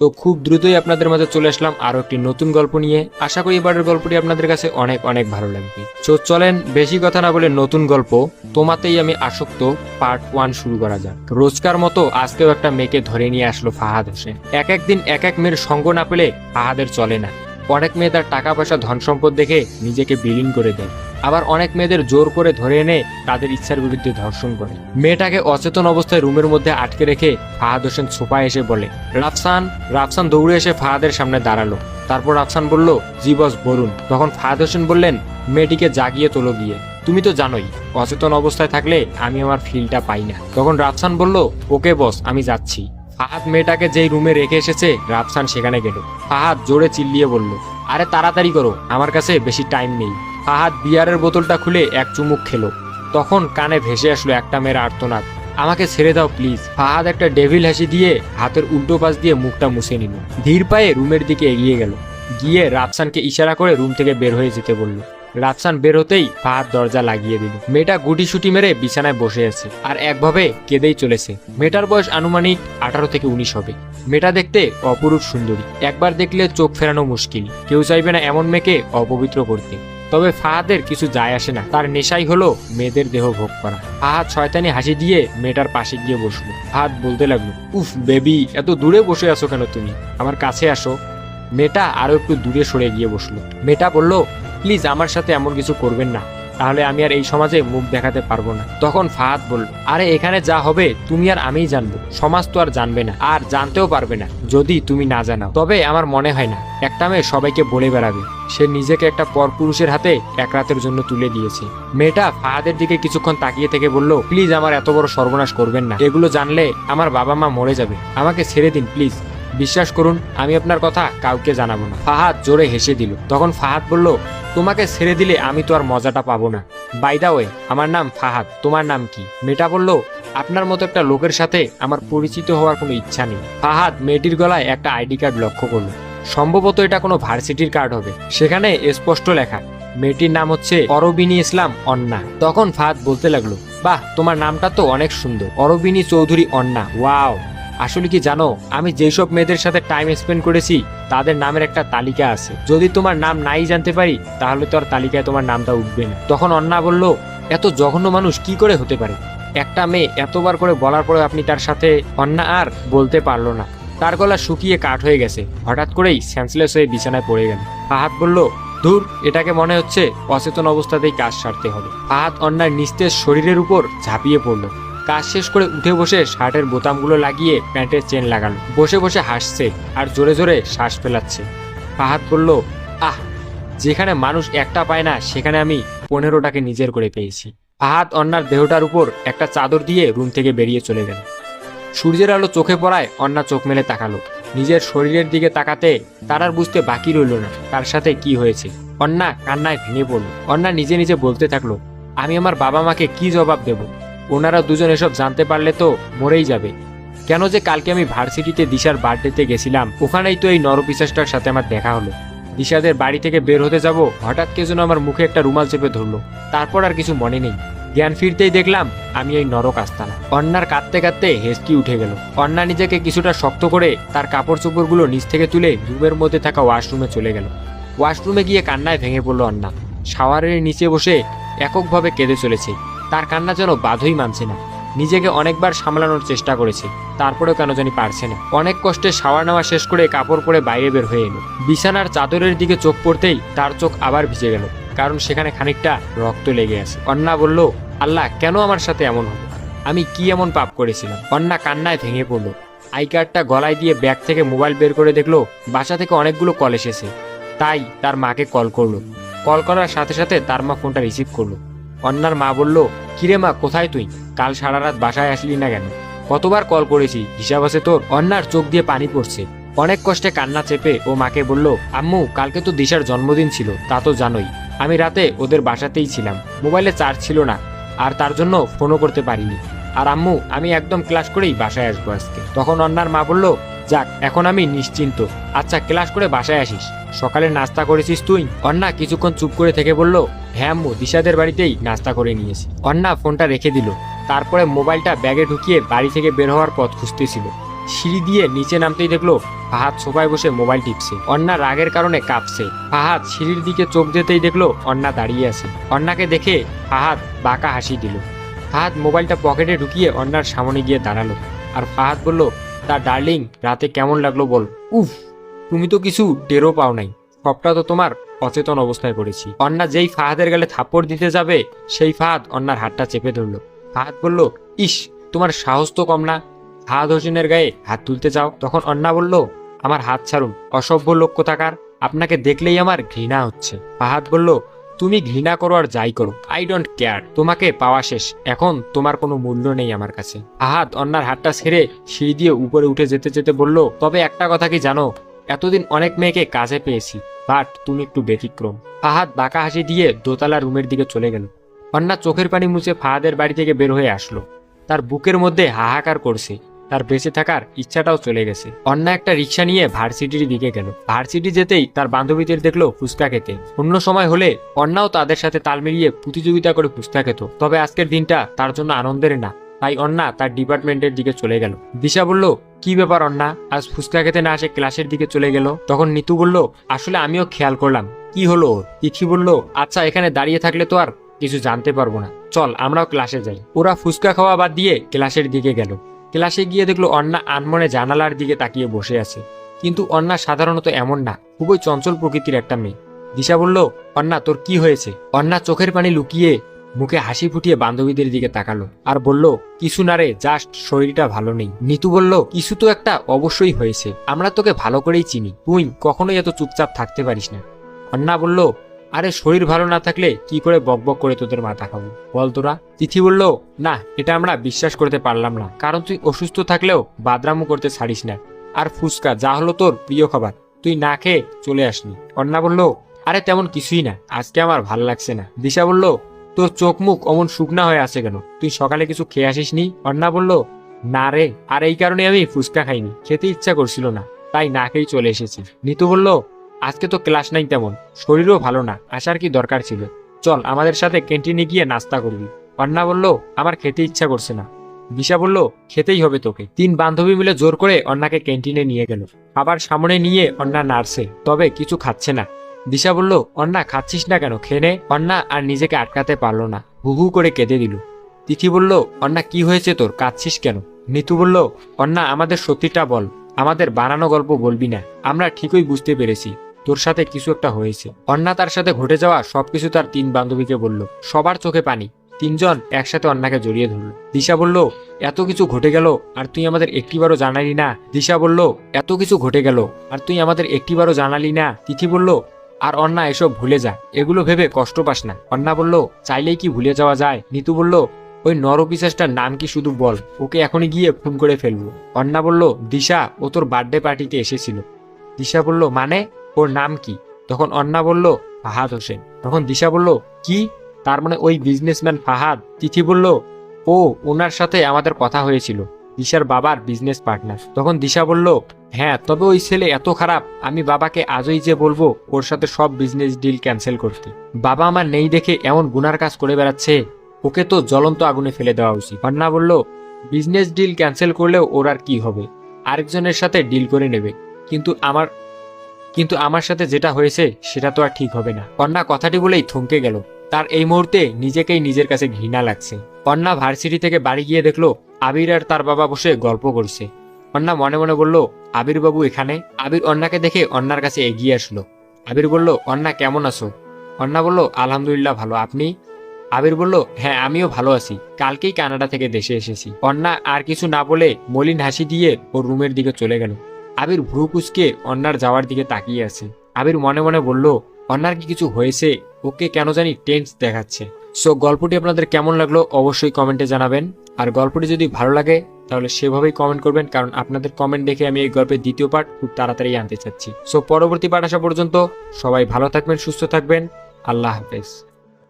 তো খুব দ্রুতই আপনাদের মাঝে চলে আসলাম আরও একটি নতুন গল্প নিয়ে। আশা করি এবারের গল্পটি আপনাদের কাছে অনেক অনেক ভালো লাগবে। তো চলেন বেশি কথা না বলে নতুন গল্প। তোমাতেই আমি আসক্ত পার্ট ওয়ান শুরু করা যাক। রোজকার মতো আজকেও একটা মেয়েকে ধরে নিয়ে আসলো ফাহাদ হোসেন। এক একদিন এক এক মেয়ের সঙ্গ না পেলে ফাহাদের চলে না। অনেক মেয়ে তার টাকা পয়সা ধন সম্পদ দেখে নিজেকে বিলীন করে দেয়। আবার অনেক মেয়েদের জোর করে ধরে এনে তাদের ইচ্ছার বিরুদ্ধে ধর্ষণ করে। মেয়েটাকে অচেতন অবস্থায় রুমের মধ্যে আটকে রেখে ফাহাদ হোসেন সোফায় এসে বলে, রাফসান রাফসান দৌড়ে এসে ফাহাদের সামনে দাঁড়াল। তারপর রাফসান বলল, জি বস, বলুন। তখন ফাহাদ হোসেন বললেন, মেয়েটিকে জাগিয়ে তোলো গিয়ে। তুমি তো জানোই, অচেতন অবস্থায় থাকলে আমি আমার ফিলটা পাই না। তখন রাফসান বলল, ওকে বস, আমি যাচ্ছি। ফাহাদ মেয়েটাকে যেই রুমে রেখে এসেছে, রাফসান সেখানে গেল। ফাহাদ জোরে চিল্লিয়ে বলল, আরে তাড়াতাড়ি করো, আমার কাছে বেশি টাইম নেই। ফাহাদ বিয়ারের বোতলটা খুলে এক চুমুক খেলো। তখন কানে ভেসে আসলো একটা মেয়ের আর্তনাদ। আমাকে ছেড়ে দাও, প্লিজ। ফাহাদ একটা ডেভিল হাসি দিয়ে হাতের উল্টো পাশ দিয়ে মুখটা মুছে নিল। ধীর পায়ে রুমের দিকে এগিয়ে গেল। গিয়ে রাফসানকে ইশারা করে রুম থেকে বের হয়ে যেতে বলল। রাফসান বের হতেই ফাহাদ দরজা লাগিয়ে দিল। মেয়েটা গুটি সুটি মেরে বিছানায় বসে আছে আর একভাবে কেঁদেই চলেছে। মেয়েটার বয়স আনুমানিক আঠারো থেকে উনিশ হবে। মেয়েটা দেখতে অপরূপ সুন্দরী। একবার দেখলে চোখ ফেরানো মুশকিল। কেউ চাইবে না এমন মেয়েকে অপবিত্র করতে। তবে ফাহাদের কিছু যায় আসে না। তার নেশাই হলো মেয়েদের দেহ ভোগ করা। ফাহাদ শয়তানি হাসি দিয়ে মেয়েটার পাশে গিয়ে বসল। ফাহাদ বলতে লাগল, উফ, বেবি, এত দূরে বসে আছো কেন তুমি? আমার কাছে আসো। মেয়েটা আরও একটু দূরে সরে গিয়ে বসল। মেয়েটা বলল, প্লিজ, আমার সাথে এমন কিছু করবেন না। তাহলে আমি আর এই সমাজে মুখ দেখাতে পারব না। তখন ফাহাদ বলল, আরে, এখানে যা হবে, তুমি আর আমিই জানব। সমাজ তো আর জানবে না, আর জানতেও পারবে না, যদি তুমি না জানাও। তবে আমার মনে হয় না, একটা মেয়ে সবাইকে বলে বেড়াবে। সে নিজেকে একটা পরপুরুষের হাতে এক রাতের জন্য তুলে দিয়েছে। মেয়েটা ফাহাদের দিকে কিছুক্ষণ তাকিয়ে থেকে বলল, প্লিজ আমার এত বড় সর্বনাশ করবেন না। এগুলো জানলে আমার বাবা মা মরে যাবে। আমাকে ছেড়ে দিন, প্লিজ। বিশ্বাস করুন, আমি আপনার কথা কাউকে জানাব না। ফাহাদ জোরে হেসে দিল। তখন ফাহাদ বলল, তোমাকে ছেড়ে দিলে আমি তো আর মজাটা পাবো না। বাইদা ওয়ে আমার নাম ফাহাদ, তোমার নাম কি? মেয়েটা বলল, আপনার মতো একটা লোকের সাথে আমার পরিচিত হওয়ার কোনো ইচ্ছা নেই। ফাহাদ মেয়েটির গলায় একটা আইডি কার্ড লক্ষ্য করল। সম্ভবত এটা কোনো ভার্সিটির কার্ড হবে। সেখানে স্পষ্ট লেখা, মেয়েটির নাম হচ্ছে অরবিনী ইসলাম অন্না। তখন ফাহাদ বলতে লাগল, বাহ, তোমার নামটা তো অনেক সুন্দর। অরবিনী চৌধুরী অন্না, ওয়াও। আসলে কি জানো, আমি যেসব মেয়েদের সাথে টাইম স্পেন্ড করেছি, তাদের নামের একটা তালিকা আছে। যদি তোমার নাম নাই জানতে পারি, তাহলে তো আর তালিকায় তোমার নামটা উঠবে না। তখন অন্না বলল, এত জঘন্য মানুষ কি করে হতে পারে? একটা মেয়ে এতবার করে বলার পরে আপনি তার সাথে অন্না আর বলতে পারল না। তার গলা শুকিয়ে কাঠ হয়ে গেছে। হঠাৎ করেই সেন্সলেস হয়ে বিছানায় পড়ে গেল। ফাহাদ বলল, ধুর, এটাকে মনে হচ্ছে অচেতন অবস্থাতেই কাজ সারতে হবে। ফাহাদ অন্যার নিস্তেজ শরীরের উপর ঝাঁপিয়ে পড়ল। কাজ শেষ করে উঠে বসে শার্টের বোতামগুলো লাগিয়ে প্যান্টের চেন লাগালো। বসে বসে হাসছে আর জোরে জোরে শ্বাস ফেলাচ্ছে। ফাহাদ বলল, আহ, যেখানে মানুষ একটা পায় না, সেখানে আমি পনেরোটাকে নিজের করে পেয়েছি। ফাহাদ অন্যার দেহটার উপর একটা চাদর দিয়ে রুম থেকে বেরিয়ে চলে গেল। সূর্যের আলো চোখে পড়ায় অন্না চোখ মেলে তাকালো। নিজের শরীরের দিকে তাকাতে তার আর বুঝতে বাকি রইল না, তার সাথে কি হয়েছে। অন্না কান্নায় ভেঙে পড়ল। অন্না নিজে নিজে বলতে থাকল, আমি আমার বাবা মাকে কি জবাব দেব? ওনারা দুজন এসব জানতে পারলে তো মরেই যাবে। কেন যে কালকে আমি ভার্সিটিতে দিশার বার্থডেতে গেছিলাম, ওখানেই তো এই নরপিসাসটার সাথে আমার দেখা হলো। দিশাদের বাড়ি থেকে বের হতে যাব, হঠাৎ কে যেন আমার মুখে একটা রুমাল চেপে ধরলো। তারপর আর কিছু মনে নেই। জ্ঞান ফিরতেই দেখলাম, আমি এই নরক আস্তানা। অন্যার কাঁদতে কাঁদতে হেসকি উঠে গেল। অন্না নিজেকে কিছুটা শক্ত করে তার কাপড় চোপড়গুলো নিচ থেকে তুলে রুমের মধ্যে থাকা ওয়াশরুমে চলে গেল। ওয়াশরুমে গিয়ে কান্নায় ভেঙে পড়ল অন্না শাওয়ারের নিচে বসে এককভাবে কেঁদে চলেছে। তার কান্না যেন বাধই মানছে না। নিজেকে অনেকবার সামলানোর চেষ্টা করেছে, তারপরেও কেন জানি পারছে না। অনেক কষ্টে শাওয়ার নেওয়া শেষ করে কাপড় পরে বাইরে বের হয়ে এলো। বিছানার চাদরের দিকে চোখ পড়তেই তার চোখ আবার ভিজে গেল, কারণ সেখানে খানিকটা রক্ত লেগে আছে। অন্না বলল, আল্লাহ, কেন আমার সাথে এমন হলো? আমি কি এমন পাপ করেছিলাম? অন্না কান্নায় ভেঙে পড়ল। আই কার্ডটা গলায় দিয়ে ব্যাগ থেকে মোবাইল বের করে দেখল, বাসা থেকে অনেকগুলো কল এসেছে। তাই তার মাকে কল করল। কল করার সাথে সাথে তার মা ফোনটা রিসিভ করল। অন্নার মা বলল, কিরে মা, কোথায় তুই? কাল সারা রাত বাসায় আসলি না কেন? কতবার কল করেছি, হিসাব আছে তোর? অন্যার চোখ দিয়ে পানি পড়ছে। অনেক কষ্টে কান্না চেপে ও মাকে বলল, আম্মু, কালকে তো দিশার জন্মদিন ছিল, তা তো জানোই। আমি রাতে ওদের বাসাতেই ছিলাম, মোবাইলে চার্জ ছিল না, আর তার জন্য ফোনও করতে পারিনি। আর আম্মু, আমি একদম ক্লাস করেই বাসায় আসব আজকে। তখন অন্যার মা বলল, যাক, এখন আমি নিশ্চিন্ত। আচ্ছা ক্লাস করে বাসায় আসিস। সকালে নাস্তা করেছিস তুই? অন্না কিছুক্ষণ চুপ করে থেকে বলল হ্যাঁ আম্মু, দিশাদের বাড়িতেই নাস্তা করে নিয়েছি। অন্না ফোনটা রেখে দিল। তারপরে মোবাইলটা ব্যাগে ঢুকিয়ে বাড়ি থেকে বের হওয়ার পথ খুঁজতেছিল। সিঁড়ি দিয়ে নিচে নামতেই দেখল ফাহাদ সোফায় বসে মোবাইল টিপছে। অন্না রাগের কারণে কাঁপছে। ফাহাদ সিঁড়ির দিকে চোখ যেতেই দেখল অন্না দাঁড়িয়ে আছে। অন্নাকে দেখে ফাহাদ বাঁকা হাসি দিল। ফাহাদ মোবাইলটা পকেটে ঢুকিয়ে অন্নার সামনে গিয়ে দাঁড়াল। আর ফাহাদ বলল, তা ডার্লিং, রাতে কেমন লাগল বল? উফ, তুমি তো কিছু টেরও পাও নাই। সবটা তো তোমার অচেতন অবস্থায় পড়েছি। অন্না যেই ফাহাদের গেলে থাপ্পড় দিতে যাবে, সেই ফাহাদ অন্নার হাতটা চেপে ধরলো। ফাহাদ বলল, ইস, তোমার সাহস তো কম না। ফাহাদ হোসেনের গায়ে হাত তুলতে চাও তখন অন্না বলল, আমার হাত ছাড়ুন। অসভ্য লোক কোথাকার? আপনাকে দেখলেই আমার ঘৃণা হচ্ছে। ফাহাদ বলল, তুমি ঘৃণা করো আর যাই করো। আই ডোন্ট কেয়ার তোমাকে পাওয়া শেষ। এখন তোমার কোনো মূল্য নেই আমার কাছে। ফাহাদ অন্যার হাতটা ছেড়ে সিঁড়ি দিয়ে উপরে উঠে যেতে যেতে বলল, তবে একটা কথা কি জানো? এতদিন অনেক মেয়েকে কাজে পেয়েছি। বাট, তুমি একটু ব্যতিক্রম। ফাহাদ বাঁকা হাসি দিয়ে দোতলা রুমের দিকে চলে গেল। অন্না চোখের পানি মুছে ফাহাদের বাড়ি থেকে বের হয়ে আসলো। তার বুকের মধ্যে হাহাকার করছে। তার বেঁচে থাকার ইচ্ছাটাও চলে গেছে। অন্না একটা রিক্সা নিয়ে ভার্সিটির দিকে গেল। ভার্সিটি যেতেই তার বান্ধবীদের দেখল ফুচকা খেতে। অন্য সময় হলে অন্নাও তাদের সাথে তাল মিলিয়ে প্রতিযোগিতা করে ফুচকা খেত। তবে আজকের দিনটা তার জন্য আনন্দের না। তাই অন্না তার ডিপার্টমেন্টের দিকে চলে গেল। দিশা বলল, কি ব্যাপার অন্না? আজ ফুচকা খেতে না আসে ক্লাসের দিকে চলে গেল? তখন নিতু বলল, আসলে আমিও খেয়াল করলাম। কি হলো? তিথি বলল আচ্ছা এখানে দাঁড়িয়ে থাকলে তো আর কিছু জানতে পারব না। চল, আমরাও ক্লাসে যাই। ওরা ফুচকা খাওয়া বাদ দিয়ে ক্লাসের দিকে গেল। ক্লাসে গিয়ে দেখল অন্না আনমনে জানালার দিকে তাকিয়ে বসে আছে। কিন্তু অন্না সাধারণত এমন না, খুবই চঞ্চল প্রকৃতির একটা মেয়ে। দিশা বলল, অন্না, তোর কি হয়েছে? অন্না চোখের পানি লুকিয়ে মুখে হাসি ফুটিয়ে বান্ধবীদের দিকে তাকালো আর বলল কিছু না রে, জাস্ট শরীরটা ভালো নেই। নিতু বলল কিছু তো একটা অবশ্যই হয়েছে, আমরা তোকে ভালো করেই চিনি। তুই কখনোই এত চুপচাপ থাকতে পারিস না। অন্না বলল, আরে, শরীর ভালো না থাকলে কি করে বকবক করে তোদের মাথা খাব? বল তোরা। তিথি বলল, না, এটা আমরা বিশ্বাস করতে পারলাম না, কারণ তুই অসুস্থ থাকলেও বাদরামু করতে ছাড়িস না। আর ফুচকা যা হলো তোর প্রিয় খাবার, তুই না খেয়ে চলে আসনি অন্না বলল, আরে, তেমন কিছুই না, আজকে আমার ভালো লাগছে না। দিশা বলল তোর চোখ মুখ অমন শুকনা হয়ে আছে কেন? তুই সকালে কিছু খেয়ে আসিস নি অন্না বলল, না রে, আর এই কারণে আমি ফুচকা খাইনি। খেতে ইচ্ছা করছিল না, তাই না খেয়েই চলে এসেছি। নিতু বলল, আজকে তো ক্লাস নাই তেমন, শরীরও ভালো না, আসার কি দরকার ছিল? চল, আমাদের সাথে ক্যান্টিনে গিয়ে নাস্তা করবি। অন্না বলল, আমার খেতে ইচ্ছা করছে না। দিশা বলল, খেতেই হবে তোকে। তিন বান্ধবী মিলে জোর করে অন্নাকে ক্যান্টিনে নিয়ে গেল। খাবার সামনে নিয়ে অন্না নাড়ছে, তবে কিছু খাচ্ছে না। দিশা বলল, অন্না, খাচ্ছিস না কেন? খেনে অন্না আর নিজেকে আটকাতে পারল না। হু হু করে কেঁদে দিল। তিথি বলল, অন্না, কি হয়েছে তোর? কাঁদছিস কেন? নিতু বলল, অন্না, আমাদের সত্যিটা বল। আমাদের বানানো গল্প বলবি না। আমরা ঠিকই বুঝতে পেরেছি। তোর সাথে কিছু একটা হয়েছে। অন্না তার সাথে ঘটে যাওয়া সবকিছু তার তিন বান্ধবীকে বলল। সবার চোখে পানি। তিনজন একসাথে অন্নাকে জড়িয়ে ধরল। দিশা বলল, এত কিছু ঘটে গেল আর তুই আমাদের একটিবারও জানালি না। দিশা বলল, এত কিছু ঘটে গেল আর তুই আমাদের একটিবারও জানালি না। তিথি বলল আর অন্না এসব ভুলে যা, এগুলো ভেবে কষ্ট পাস না। অন্না বলল, চাইলেই কি ভুলে যাওয়া যায়? নিতু বলল, ওই নরপিসাসটার নাম কি শুধু বল, ওকে এখনই গিয়ে ফোন করে ফেলব। অন্না বলল, দিশা, ও তোর বার্থডে পার্টিতে এসেছিল। দিশা বলল মানে? ওর নাম কি? তখন অন্না বলল, ফাহাদ হোসেন। তখন দিশা বলল, কি? তার মানে ওই বিজনেসম্যান ফাহাদ? তিথি বলল, ও ওনার সাথে আমাদের কথা হয়েছিল। দিশার বাবার বিজনেস পার্টনার তখন দিশা বলল হ্যাঁ তবে ওই ছেলে এত খারাপ, আমি বাবাকে আজই যে বলব, ওর সাথে সব বিজনেস ডিল ক্যান্সেল করতে। বাবা আমার নেই দেখে এমন গুনার কাজ করে বেড়াচ্ছে, ওকে তো জ্বলন্ত আগুনে ফেলে দেওয়া উচিত। অন্না বলল বিজনেস ডিল ক্যান্সেল করলেও ওর আর কি হবে? আরেকজনের সাথে ডিল করে নেবে। কিন্তু আমার কিন্তু আমার সাথে যেটা হয়েছে, সেটা তো আর ঠিক হবে না। অন্না কথাটি বলেই থমকে গেল। তার এই মুহূর্তে নিজেকেই নিজের কাছে ঘৃণা লাগছে। অন্না ভার্সিটি থেকে বাড়ি গিয়ে দেখল আবির আর তার বাবা বসে গল্প করছে। অন্না মনে মনে বলল, আবির বাবু এখানে? আবির অন্নাকে দেখে অন্নার কাছে এগিয়ে আসলো। আবির বলল, অন্না, কেমন আছো? অন্না বলল, আলহামদুলিল্লাহ ভালো। আপনি? আবির বলল হ্যাঁ আমিও ভালো আছি। কালকেই কানাডা থেকে দেশে এসেছি। অন্না আর কিছু না বলে মলিন হাসি দিয়ে ওর রুমের দিকে চলে গেল। আবির ভ্রু কুচকে অন্নার যাওয়ার দিকে তাকিয়ে আছে। আবির মনে মনে বলল অন্যার কি কিছু হয়েছে? ওকে কেন জানি টেন্স দেখাচ্ছে। সো গল্পটি আপনাদের কেমন লাগল অবশ্যই কমেন্টে জানাবেন। আর গল্পটি যদি ভালো লাগে, তাহলে সেভাবেই কমেন্ট করবেন, কারণ আপনাদের কমেন্ট দেখে আমি এই গল্পের দ্বিতীয় পার্ট খুব তাড়াতাড়ি আনতে চাচ্ছি। সো পরবর্তী পার্ট আসা পর্যন্ত সবাই ভালো থাকবেন, সুস্থ থাকবেন। আল্লাহ হাফেজ।